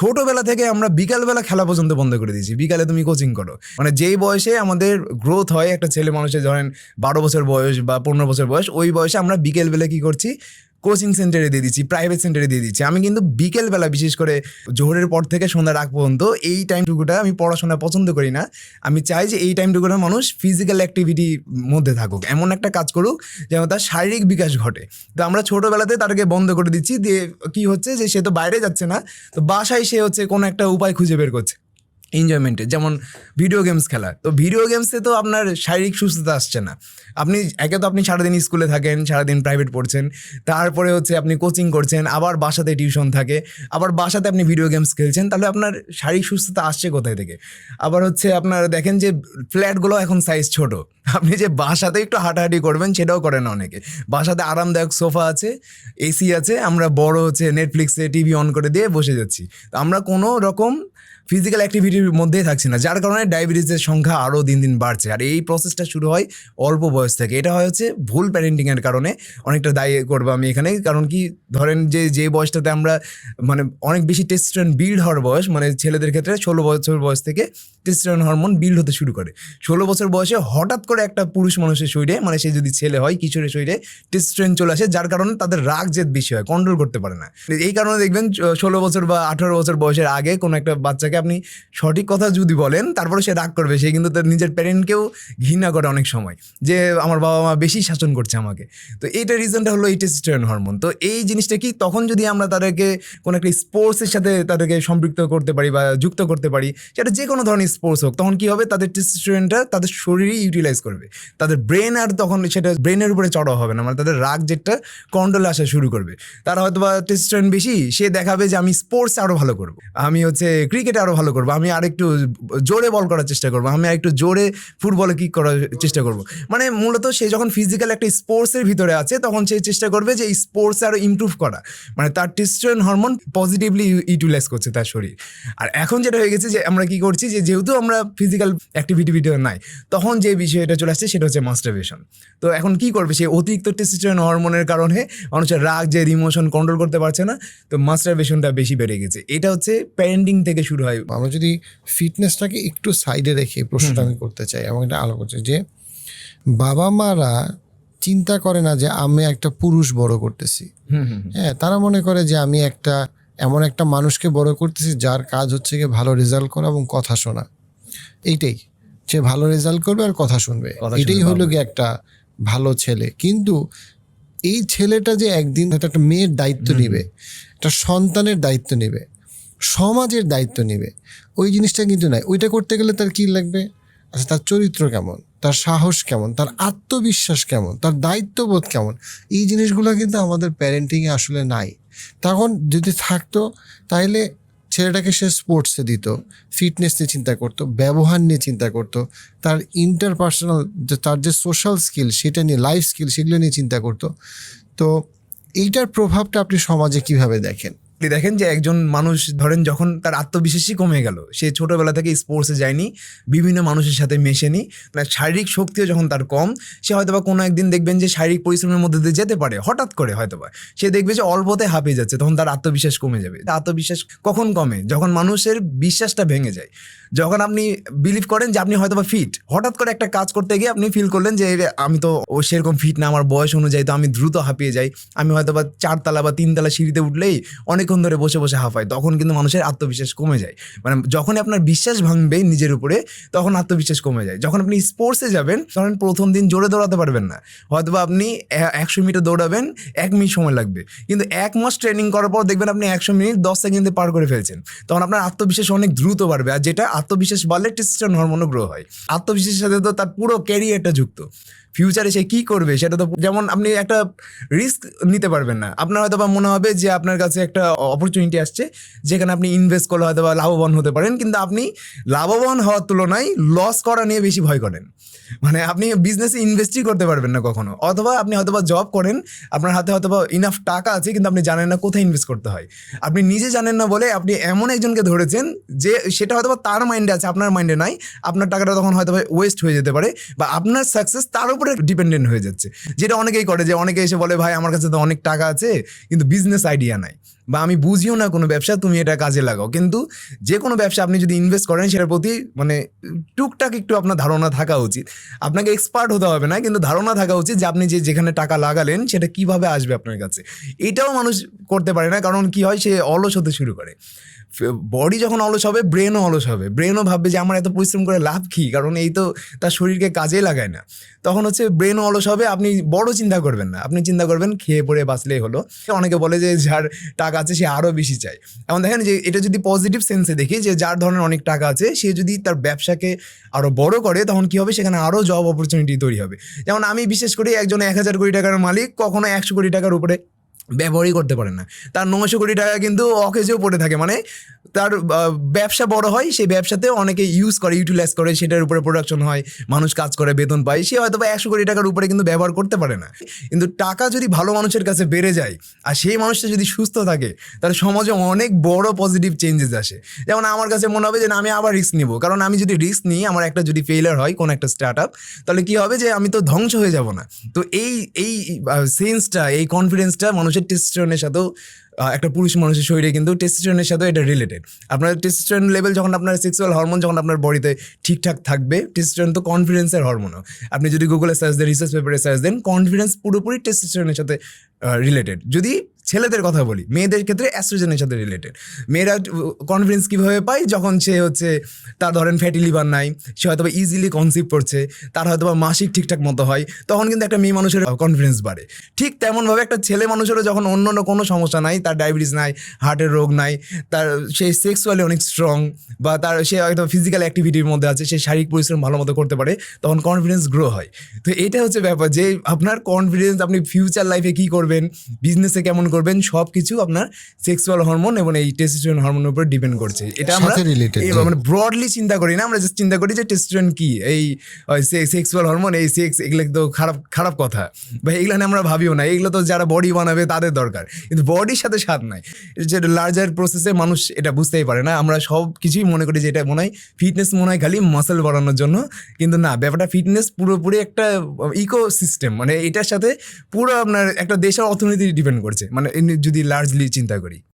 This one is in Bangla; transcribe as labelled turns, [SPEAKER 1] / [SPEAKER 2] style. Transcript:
[SPEAKER 1] ছোটবেলা থেকে আমরা বিকালবেলা খেলা পর্যন্ত বন্ধ করে দিয়েছি। বিকালে তুমি কোচিং করো। মানে যেই বয়সে আমাদের গ্রোথ হয় একটা ছেলে মানুষের, ধরেন বারো বছর বয়স বা পনেরো বছর বয়স, ওই বয়সে আমরা বিকেলবেলা কি করছি? কোচিং সেন্টারে দিয়ে দিচ্ছি প্রাইভেট সেন্টারে দিয়ে দিচ্ছি। আমি কিন্তু বিকেলবেলা, বিশেষ করে জোহরের পর থেকে সন্ধ্যা রাখ পর্যন্ত এই টাইমটুকুটা আমি পড়াশোনা পছন্দ করি না। আমি চাই যে এই টাইমটুকুটা মানুষ ফিজিক্যাল অ্যাক্টিভিটির মধ্যে থাকুক। এমন একটা কাজ করুক যেন তার শারীরিক বিকাশ ঘটে। তো আমরা ছোটোবেলাতে তাদেরকে বন্ধ করে দিচ্ছি, দিয়ে কি হচ্ছে যে সে তো বাইরে যাচ্ছে না, তো বাসায় সে হচ্ছে কোনো একটা উপায় খুঁজে বের করছে। এনজয়মেন্টে যেমন ভিডিও গেমস খেলা তো ভিডিও গেমসে তো আপনার শারীরিক সুস্থতা আসছে না। আপনি, একে তো আপনি সারাদিন স্কুলে থাকেন, সারাদিন প্রাইভেট পড়ছেন, তারপরে হচ্ছে আপনি কোচিং করছেন, আবার বাসাতে টিউশন থাকে, আবার বাসাতে আপনি ভিডিও গেমস খেলছেন, তাহলে আপনার শারীরিক সুস্থতা আসছে কোথায় থেকে? আবার হচ্ছে আপনার দেখেন যে ফ্ল্যাটগুলো এখন সাইজ ছোট। আপনি যে বাসাতে একটু হাঁটাহাঁটি করবেন, সেটাও করেন অনেকে। বাসাতে আরামদায়ক সোফা আছে এসি আছে, আমরা বড় হচ্ছে নেটফ্লিক্সে টিভি অন করে দিয়ে বসে যাচ্ছি। তো আমরা কোনো রকম ফিজিক্যাল অ্যাক্টিভিটির মধ্যেই থাকছি না, যার কারণে ডায়াবেটিসের সংখ্যা আরও দিন দিন বাড়ছে। আর এই প্রসেসটা শুরু হয় অল্প বয়স থেকে। এটা হয় হচ্ছে ভুল প্যারেন্টিংয়ের কারণে। অনেকটা দায়ী করব আমি এখানে। কারণ কি, ধরেন যে যে বয়সটাতে আমরা মানে অনেক বেশি টেস্টোস্টেরন বিল্ড হওয়ার বয়স মানে ছেলেদের ক্ষেত্রে ষোলো বছর বয়স থেকে টেস্টোস্টেরন হরমোন বিল্ড হতে শুরু করে। ষোলো বছর বয়সে হঠাৎ করে একটা পুরুষ মানুষের শরীরে মানে সে যদি ছেলে হয়, কিশোরের শরীরে টেস্টোস্টেরন চলে আসে, যার কারণে তাদের রাগ জেদ বেশি হয় কন্ট্রোল করতে পারে না। এই কারণে দেখবেন ষোলো বছর বা আঠারো বছর বয়সের আগে কোনো একটা বাচ্চাকে আপনি সঠিক কথা যদি বলেন, তারপরে সে রাগ করবে। সে কিন্তু তার নিজের প্যারেন্টকেও ঘৃণা করে অনেক সময়, যে আমার বাবা মা বেশি শাসন করছে আমাকে। তো এইটা রিজনটা হলো এই টেস্টোস্টেরন হরমোন তো এই জিনিসটা কি তখন যদি আমরা তাদেরকে কোনো একটা স্পোর্টসের সাথে তাদেরকে সম্পৃক্ত করতে পারি বা যুক্ত করতে পারি, সেটা যে কোনো ধরনের স্পোর্টস হোক, তখন কি হবে? তাদের টেস্টোস্টেরনটা তাদের শরীরই ইউটিলাইজ করবে। তাদের ব্রেন আর তখন সেটা ব্রেনের উপরে চড়াও হবে না মানে তাদের রাগ যেটা কন্ট্রোলে আসা শুরু করবে। তারা হয়তো বা টেস্টোস্টেরন বেশি, সে দেখাবে যে আমি স্পোর্টস আরও ভালো করব। আমি হচ্ছে ক্রিকেট আরও ভালো করব। আমি আরেকটু জোরে বল করার চেষ্টা করব। আমি আরেকটু জোরে ফুটবলে কিক করার চেষ্টা করব। মানে মূলত সে যখন ফিজিক্যাল একটা স্পোর্টসের ভিতরে আছে, তখন সে চেষ্টা করবে যে স্পোর্টস আরও ইমপ্রুভ করা। মানে তার টেস্টোস্টেরন হরমোন পজিটিভলি ইউটিলাইজ করছে তার শরীর। আর এখন যেটা হয়ে গেছে যে আমরা কি করছি যে যেহেতু আমরা ফিজিক্যাল অ্যাক্টিভিটি ভিডিও নাই, তখন যে বিষয়টা চলে আসছে সেটা হচ্ছে মাস্টারবেশন তো এখন কি করবে? সে অতিরিক্ত টেস্টোস্টেরন হরমোনের কারণে মানুষের রাগ যে ইমোশন কন্ট্রোল করতে পারছে না। তো মাস্টারবেশনটা বেশি বেড়ে গেছে। এটা হচ্ছে প্যারেন্টিং থেকে শুরু হয়
[SPEAKER 2] আমরা যদি ফিটনেসটাকে একটু সাইডে রেখে প্রশ্নটা আমি করতে চাই এবং এটা আলো করতে চাই যে বাবা মারা চিন্তা করে না যে আমি একটা পুরুষ বড় করতেছি। হ্যাঁ তারা মনে করে যে আমি একটা এমন একটা মানুষকে বড় করতেছি যার কাজ হচ্ছে গিয়ে ভালো রেজাল্ট করা এবং কথা শোনা। এইটাই। সে ভালো রেজাল্ট করবে আর কথা শুনবে। এটাই হলো গিয়ে একটা ভালো ছেলে। কিন্তু এই ছেলেটা যে একদিন একটা মেয়ের দায়িত্ব নিবে একটা সন্তানের দায়িত্ব নেবে সমাজের দায়িত্ব নেবে। ওই জিনিসটা কিন্তু নাই। ওইটা করতে গেলে তার কি লাগবে? আচ্ছা তার চরিত্র কেমন? তার সাহস কেমন? তার আত্মবিশ্বাস কেমন? তার দায়িত্ববোধ কেমন? এই জিনিসগুলো কিন্তু আমাদের প্যারেন্টিংয়ে আসলে নাই। তখন যদি থাকতো তাহলে ছেলেটাকে সে স্পোর্টসে দিত ফিটনেস নিয়ে চিন্তা করতো, ব্যবহার নিয়ে চিন্তা করতো, তার ইন্টারপার্সোনাল তার যে সোশ্যাল স্কিল সেটা নিয়ে লাইফ স্কিল সেগুলো নিয়ে চিন্তা করতো। তো এইটার প্রভাবটা আপনি সমাজে কীভাবে দেখেন?
[SPEAKER 1] দেখেন যে একজন মানুষ, ধরেন যখন তার আত্মবিশ্বাসই কমে গেল, সে ছোটবেলা থেকে স্পোর্টসে যায়নি, বিভিন্ন মানুষের সাথে মেশেনি মানে শারীরিক শক্তিও যখন তার কম, সে হয়তোবা কোনো একদিন দেখবেন যে শারীরিক পরিশ্রমের মধ্যে দিয়ে যেতে পারে, হঠাৎ করে হয়তোবা। সে দেখবে যে অল্পতে হাঁপিয়ে যাচ্ছে, তখন তার আত্মবিশ্বাস কমে যাবে। আত্মবিশ্বাস কখন কমে? যখন মানুষের বিশ্বাসটা ভেঙে যায়। যখন আপনি বিলিভ করেন যে আপনি হয়তোবা ফিট হঠাৎ করে একটা কাজ করতে গিয়ে আপনি ফিল করলেন যে আমি তো ও সেরকম ফিট না, আমার বয়স অনুযায়ী তো আমি দ্রুত হাঁপিয়ে যাই, আমি হয়তোবা চারতলা বা তিনতলা সিঁড়িতে উঠলেই অনেকক্ষণ ধরে বসে বসে হাঁফাই তখন কিন্তু মানুষের আত্মবিশ্বাস কমে যায়। মানে যখনই আপনার বিশ্বাস ভাঙবে নিজের উপরে, তখন আত্মবিশ্বাস কমে যায়। যখন আপনি স্পোর্টসে যাবেন, তখন প্রথম দিন জোরে দৌড়াতে পারবেন না। হয়তোবা আপনি একশো মিটার দৌড়াবেন, এক মিনিট সময় লাগবে। কিন্তু এক মাস ট্রেনিং করার পর দেখবেন আপনি একশো মিনিট দশ সেকেন্ডে পার করে ফেলছেন। তখন আপনার আত্মবিশ্বাস অনেক দ্রুত বাড়বে। আর যেটা আত্মবিশ্বাস বাড়লে টেস্টোস্টেরন হরমোনও গ্রো হয়। আত্মবিশ্বাসের সাথে তো তার পুরো ক্যারিয়ারটা যুক্ত। ফিউচারে সে কি করবে সেটা তো যেমন আপনি একটা রিস্ক নিতে পারবেন না। আপনার হয়তো বা মনে হবে যে আপনার কাছে একটা অপরচুনিটি আসছে, যেখানে আপনি ইনভেস্ট করলে হয়তো বা লাভবান হতে পারেন, কিন্তু আপনি লাভবান হওয়ার তুলনায় লস করা নিয়ে বেশি ভয় করেন। মানে আপনি বিজনেসে ইনভেস্টই করতে পারবেন না কখনো। অথবা আপনি হয়তো বা জব করেন, আপনার হাতে হয়তো বা ইনাফ টাকা আছে, কিন্তু আপনি জানেন না কোথায় ইনভেস্ট করতে হয়। আপনি নিজে জানেন না বলে আপনি এমন একজনকে ধরেছেন যে সেটা হয়তো বা তার মাইন্ডে আছে, আপনার মাইন্ডে নাই, আপনার টাকাটা তখন হয়তো ওয়েস্ট হয়ে যেতে পারে বা আপনার সাকসেস তার উপরে ডিপেন্ডেন্ট হয়ে যাচ্ছে। যেটা অনেকেই করে যে, অনেকে এসে বলে, ভাই, আমার কাছে তো অনেক টাকা আছে, কিন্তু বিজনেস আইডিয়া নাই। বা আমি বুঝিও না কোনো ব্যবসা, তুমি এটা কাজে লাগাও। কিন্তু যে কোনো ব্যবসা আপনি যদি ইনভেস্ট করেন, সেটার প্রতি মানে টুকটাক একটু আপনার ধারণা থাকা উচিত। আপনাকে এক্সপার্ট হতে হবে না, কিন্তু ধারণা থাকা উচিত যে আপনি যে যেখানে টাকা লাগালেন, সেটা কীভাবে আসবে আপনার কাছে। এটাও মানুষ করতে পারে না, কারণ কি হয়, সে অলস হতে শুরু করে। বডি যখন অলস হবে ব্রেনও অলস হবে। ব্রেনও ভাববে যে আমার এত পরিশ্রম করে লাভ কী? কারণ এই তো তার শরীরকে কাজে লাগায় না। তখন হচ্ছে ব্রেনও অলস হবে, আপনি বড় চিন্তা করবেন না। আপনি চিন্তা করবেন, খেয়ে পড়ে বাঁচলেই হলো। অনেকে বলে যে, যার টাকা আছে, সে আরও বেশি চায়। এখন দেখেন যে, এটা যদি পজিটিভ সেন্সে দেখি যে, যার ধরনের অনেক টাকা আছে, সে যদি তার ব্যবসাকে আরও বড় করে, তখন কি হবে? সেখানে আরও জব অপরচুনিটি তৈরি হবে। যেমন আমি বিশেষ করে একজন এক হাজার কোটি টাকার মালিক, কখনো একশো কোটি টাকার উপরে ব্যবহারই করতে পারে না। তার নশো কোটি টাকা কিন্তু অকেজেও পড়ে থাকে। মানে তার ব্যবসা বড় হয় সেই ব্যবসাতে অনেকে ইউজ করে ইউটিলাইজ করে সেটার উপরে প্রোডাকশন হয় মানুষ কাজ করে বেতন পায়। সে হয়তো বা একশো কোটি টাকার উপরে কিন্তু ব্যবহার করতে পারে না। কিন্তু টাকা যদি ভালো মানুষের কাছে বেড়ে যায় আর সেই মানুষটা যদি সুস্থ থাকে তাহলে সমাজে অনেক বড় পজিটিভ চেঞ্জেস আসে। যেমন আমার কাছে মনে হবে যে না, আমি আবার রিস্ক নিব। কারণ আমি যদি রিস্ক নিই আমার একটা যদি ফেলিয়ার হয় কোনো একটা স্টার্ট আপ তাহলে কী হবে যে আমি তো ধ্বংস হয়ে যাব না। তো এই এই সেন্সটা এই কনফিডেন্সটা মানুষের টেস্টোস্টেরনের সাথেও একটা পুরুষ মানুষের শরীরে কিন্তু টেস্টোস্টেরনের সাথে এটা রিলেটেড আপনার টেস্টোস্টেরন লেভেল যখন আপনার সেক্সুয়াল হরমোন যখন আপনার বডিতে ঠিকঠাক থাকবে টেস্টোস্টেরন তো কনফিডেন্সের হরমোনও আপনি যদি গুগলে সার্চ দেন রিসার্চ পেপারে সার্চ দেন কনফিডেন্স পুরোপুরি টেস্টোস্টেরনের সাথে রিলেটেড যদি ছেলেদের কথা বলি, মেয়েদের ক্ষেত্রে অ্যাস্ট্রোজেনের সাথে রিলেটেড মেয়েরা কনফিডেন্স কীভাবে পায়? যখন সে হচ্ছে, তার ধরেন ফ্যাটি লিভার নাই, সে হয়তো বা ইজিলি কনসিভ করছে, তার হয়তো বা মাসিক ঠিকঠাক মতো হয়, তখন কিন্তু একটা মেয়ে মানুষের কনফিডেন্স বাড়ে। ঠিক তেমনভাবে একটা ছেলে মানুষেরও যখন অন্য অন্য কোনো সমস্যা নাই তার ডায়াবেটিস নাই হার্টের রোগ নাই তার সে সেক্সুয়ালি অনেক স্ট্রং বা তার সে হয়তো ফিজিক্যাল অ্যাক্টিভিটির মধ্যে আছে সে শারীরিক পরিশ্রম ভালো মতো করতে পারে তখন কনফিডেন্স গ্রো হয়। তো এটা হচ্ছে ব্যাপার যে আপনার কনফিডেন্স আপনি ফিউচার লাইফে কী করবেন বিজনেসে কেমন করবেন সব কিছু আপনার সেক্সুয়াল হরমোন এবং এই টেস্টোস্টেরন হরমোনের উপর ডিপেন্ড করছে। এটা আমরা। মানে ব্রডলি চিন্তা করি না আমরা জাস্ট চিন্তা করি যে টেস্টোস্টেরন কি এই সেক্সুয়াল হরমোন এই সেক্স এগুলো তো খারাপ খারাপ কথা। বা এগুলো আমরা ভাবিও না এগুলো তো যারা বডি বানাবে তাদের দরকার। কিন্তু বডির সাথে স্বাদ নাই। যে লার্জার প্রসেসে মানুষ এটা বুঝতেই পারে না। আমরা সব কিছুই মনে করি যে এটা মনে হয় ফিটনেস মনে হয় খালি মাসেল বাড়ানোর জন্য। কিন্তু না, ব্যাপারটা ফিটনেস পুরোপুরি একটা ইকো সিস্টেম মানে এটার সাথে পুরো আপনার একটা দেশের অর্থনীতি ডিপেন্ড করছে। মানে যদি লার্জলি চিন্তা করি।